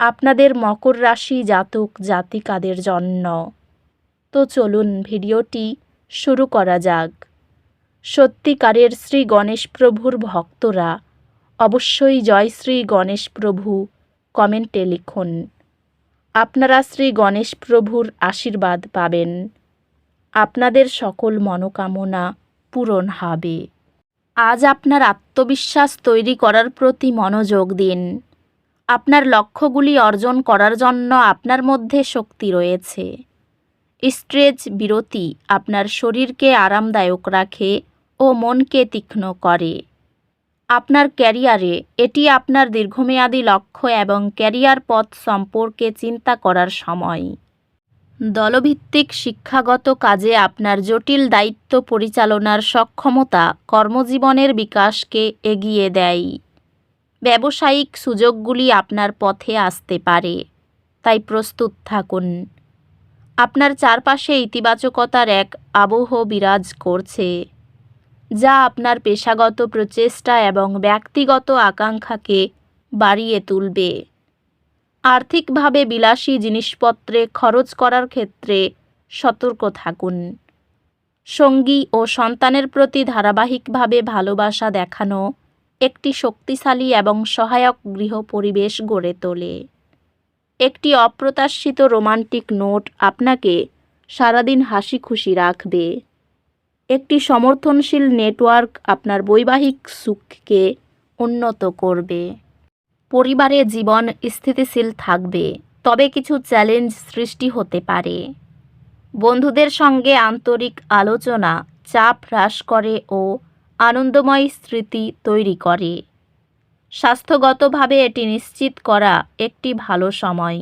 আপনাদের মকর রাশি জাতক জাতিকাদের জন্য। তো চলুন ভিডিওটি শুরু করা যাক। সত্যিকারের শ্রী গণেশ প্রভুর ভক্তরা অবশ্যই জয় শ্রী গণেশ প্রভু কমেন্টে লিখুন। আপনারা শ্রী গণেশ প্রভুর আশীর্বাদ পাবেন। আপনাদের সকল মনোকামনা পূরণ হবে। আজ আপনার আত্মবিশ্বাস তৈরি করার প্রতি মনোযোগ দিন। আপনার লক্ষ্যগুলি অর্জন করার জন্য আপনার মধ্যে শক্তি রয়েছে। স্ট্রেচ বিরতি আপনার শরীরকে আরামদায়ক রাখে ও মনকে তীক্ষ্ণ করে। আপনার ক্যারিয়ারে এটি আপনার দীর্ঘমেয়াদী লক্ষ্য এবং ক্যারিয়ার পথ সম্পর্কে চিন্তা করার সময়। দলভিত্তিক শিক্ষাগত কাজে আপনার জটিল দায়িত্ব পরিচালনার সক্ষমতা কর্মজীবনের বিকাশকে এগিয়ে দেয়। ব্যবসায়িক সুযোগগুলি আপনার পথে আসতে পারে। তাই প্রস্তুত থাকুন। আপনার চারপাশে ইতিবাচকতার এক আবহ বিরাজ করছে, যা আপনার পেশাগত প্রচেষ্টা এবং ব্যক্তিগত আকাঙ্ক্ষাকে বাড়িয়ে তুলবে। আর্থিকভাবে বিলাসী জিনিসপত্রে খরচ করার ক্ষেত্রে সতর্ক থাকুন। সঙ্গী ও সন্তানের প্রতি ধারাবাহিকভাবে ভালোবাসা দেখানো একটি শক্তিশালী এবং সহায়ক গৃহ পরিবেশ গড়ে তোলে। একটি অপ্রত্যাশিত রোমান্টিক নোট আপনাকে সারাদিন হাসি খুশি রাখবে। একটি সমর্থনশীল নেটওয়ার্ক আপনার বৈবাহিক সুখকে উন্নত করবে। পরিবারে জীবন স্থিতিশীল থাকবে, তবে কিছু চ্যালেঞ্জ সৃষ্টি হতে পারে। বন্ধুদের সঙ্গে আন্তরিক আলোচনা, চাপ হ্রাস করে ও আনন্দময় স্মৃতি তৈরি করে। স্বাস্থ্যগতভাবে এটি নিশ্চিত করা একটি ভালো সময়,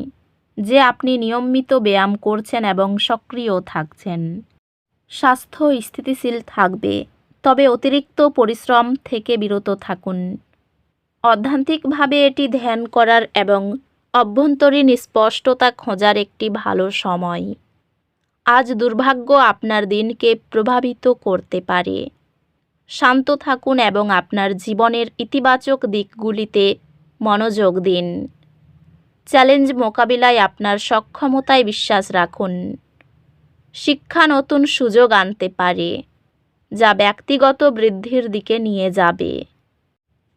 যে আপনি নিয়মিত ব্যায়াম করছেন এবং সক্রিয় থাকছেন। স্বাস্থ্য স্থিতিশীল থাকবে, তবে অতিরিক্ত পরিশ্রম থেকে বিরত থাকুন। অধ্যান্তিকভাবে এটি ধ্যান করার এবং অভ্যন্তরীণ স্পষ্টতা খোঁজার একটি ভালো সময়। আজ দুর্ভাগ্য আপনার দিনকে প্রভাবিত করতে পারে। শান্ত থাকুন এবং আপনার জীবনের ইতিবাচক দিকগুলিতে মনোযোগ দিন। চ্যালেঞ্জ মোকাবিলায় আপনার সক্ষমতায় বিশ্বাস রাখুন। শিক্ষা নতুন সুযোগ আনতে পারে, যা ব্যক্তিগত বৃদ্ধির দিকে নিয়ে যাবে।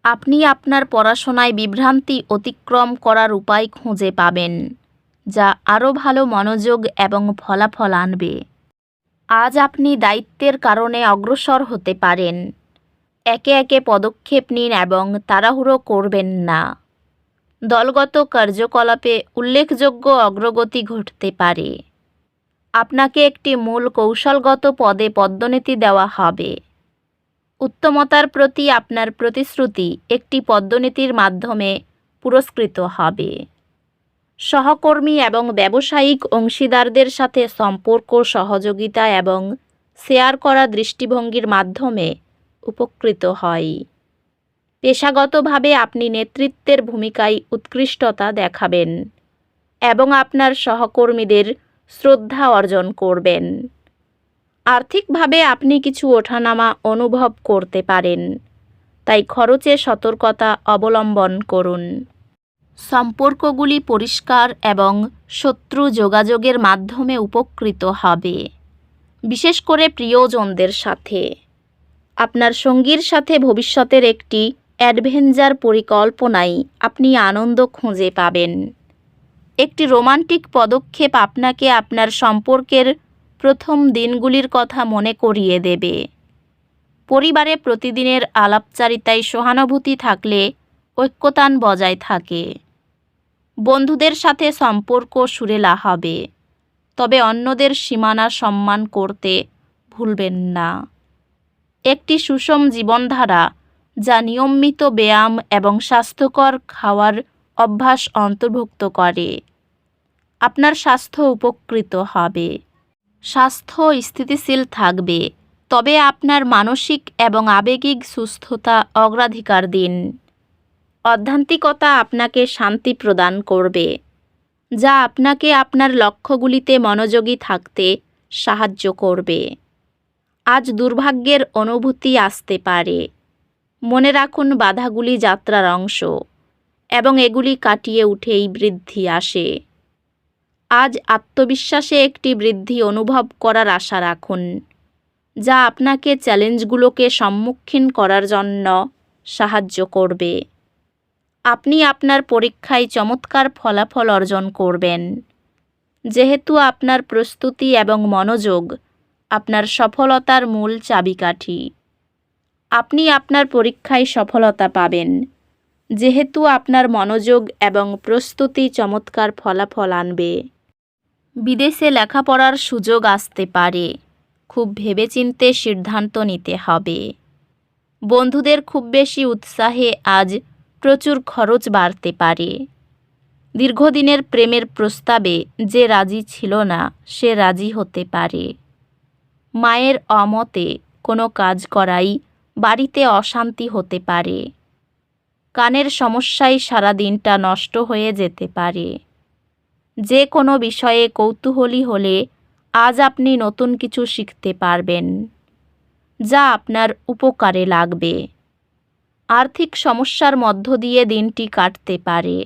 আপনি আপনার পড়াশোনায় বিভ্রান্তি অতিক্রম করার উপায় খুঁজে পাবেন, যা আরও ভালো মনোযোগ এবং ফলাফল আনবে। আজ আপনি দায়িত্বের কারণে অগ্রসর হতে পারেন। একে একে পদক্ষেপ নিন এবং তাড়াহুড়ো করবেন না। দলগত কার্যকলাপে উল্লেখযোগ্য অগ্রগতি ঘটতে পারে। আপনাকে একটি মূল কৌশলগত পদে পদ্মনীতি দেওয়া হবে। উত্তমতার প্রতি আপনার প্রতিশ্রুতি একটি পদ্মনীতির মাধ্যমে পুরস্কৃত হবে। সহকর্মী এবং ব্যবসায়িক অংশীদারদের সাথে সম্পর্ক, সহযোগিতা এবং শেয়ার করা দৃষ্টিভঙ্গির মাধ্যমে উপকৃত হয়। পেশাগতভাবে আপনি নেতৃত্বের ভূমিকায় উৎকৃষ্টতা দেখাবেন এবং আপনার সহকর্মীদের শ্রদ্ধা অর্জন করবেন। আর্থিকভাবে আপনি কিছু ওঠানামা অনুভব করতে পারেন, তাই খরচে সতর্কতা অবলম্বন করুন। সম্পর্কগুলি পরিষ্কার এবং শত্রু যোগাযোগের মাধ্যমে উপকৃত হবে। বিশেষ করে প্রিয়জনদের সাথে। আপনার সঙ্গীর সাথে ভবিষ্যতের একটি অ্যাডভেঞ্চার পরিকল্পনায় আপনি আনন্দ খুঁজে পাবেন। একটি রোমান্টিক পদক্ষেপ আপনাকে আপনার সম্পর্কের প্রথম দিনগুলির কথা মনে করিয়ে দেবে। পরিবারে প্রতিদিনের আলাপচারিতায় সহানুভূতি থাকলে ঐক্যতান বজায় থাকে। বন্ধুদের সাথে সম্পর্ক সুরেলা হবে। তবে অন্যদের সীমানা সম্মান করতে ভুলবেন না। একটি সুষম জীবনধারা, যা নিয়মিত ব্যায়াম এবং স্বাস্থ্যকর খাওয়ার অভ্যাস অন্তর্ভুক্ত করে, আপনার স্বাস্থ্য উপকৃত হবে। স্বাস্থ্য স্থিতিশীল থাকবে, তবে আপনার মানসিক এবং আবেগিক সুস্থতা অগ্রাধিকার দিন। অধ্যান্তিকতা আপনাকে শান্তি প্রদান করবে, যা আপনাকে আপনার লক্ষ্যগুলিতে মনোযোগী থাকতে সাহায্য করবে। আজ দুর্ভাগ্যের অনুভূতি আসতে পারে। মনে রাখুন বাধাগুলি যাত্রার অংশ এবং এগুলি কাটিয়ে উঠেই বৃদ্ধি আসে। আজ আত্মবিশ্বাসে একটি বৃদ্ধি অনুভব করার আশা রাখুন, যা আপনাকে চ্যালেঞ্জগুলোকে সম্মুখীন করার জন্য সাহায্য করবে। আপনি আপনার পরীক্ষায় চমৎকার ফলাফল অর্জন করবেন। যেহেতু আপনার প্রস্তুতি এবং মনোযোগ আপনার সফলতার মূল চাবিকাঠি। আপনি আপনার পরীক্ষায় সফলতা পাবেন। যেহেতু আপনার মনোযোগ এবং প্রস্তুতি চমৎকার ফলাফল আনবে। বিদেশে লেখাপড়ার সুযোগ আসতে পারে। খুব ভেবেচিন্তে সিদ্ধান্ত নিতে হবে। বন্ধুদের খুব বেশি উৎসাহে আজ প্রচুর খরচ বাড়তে পারে। দীর্ঘদিনের প্রেমের প্রস্তাবে যে রাজি ছিল না, সে রাজি হতে পারে। মায়ের অমতে কোনো কাজ করাই বাড়িতে অশান্তি হতে পারে। কানের সমস্যায় সারা দিনটা নষ্ট হয়ে যেতে পারে। যে কোনো বিষয়ে কৌতূহলী হলে আজ আপনি নতুন কিছু শিখতে পারবেন। যা আপনার উপকারে লাগবে। আর্থিক সমস্যার মধ্য দিয়ে দিনটি কাটতে পারে।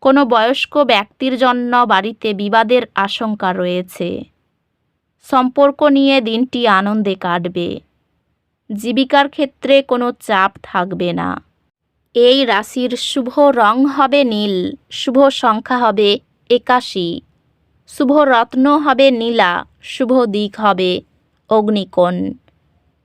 কোনো বয়স্ক ব্যক্তির জন্য বাড়িতে বিবাদের আশঙ্কা রয়েছে। সম্পর্ক নিয়ে দিনটি আনন্দে কাটবে। জীবিকার ক্ষেত্রে কোনো চাপ থাকবে না। এই রাশির শুভ রং হবে নীল, শুভ সংখ্যা হবে একাশি, শুভ রত্ন হবে নীলা, শুভ দিক হবে অগ্নিকোণ।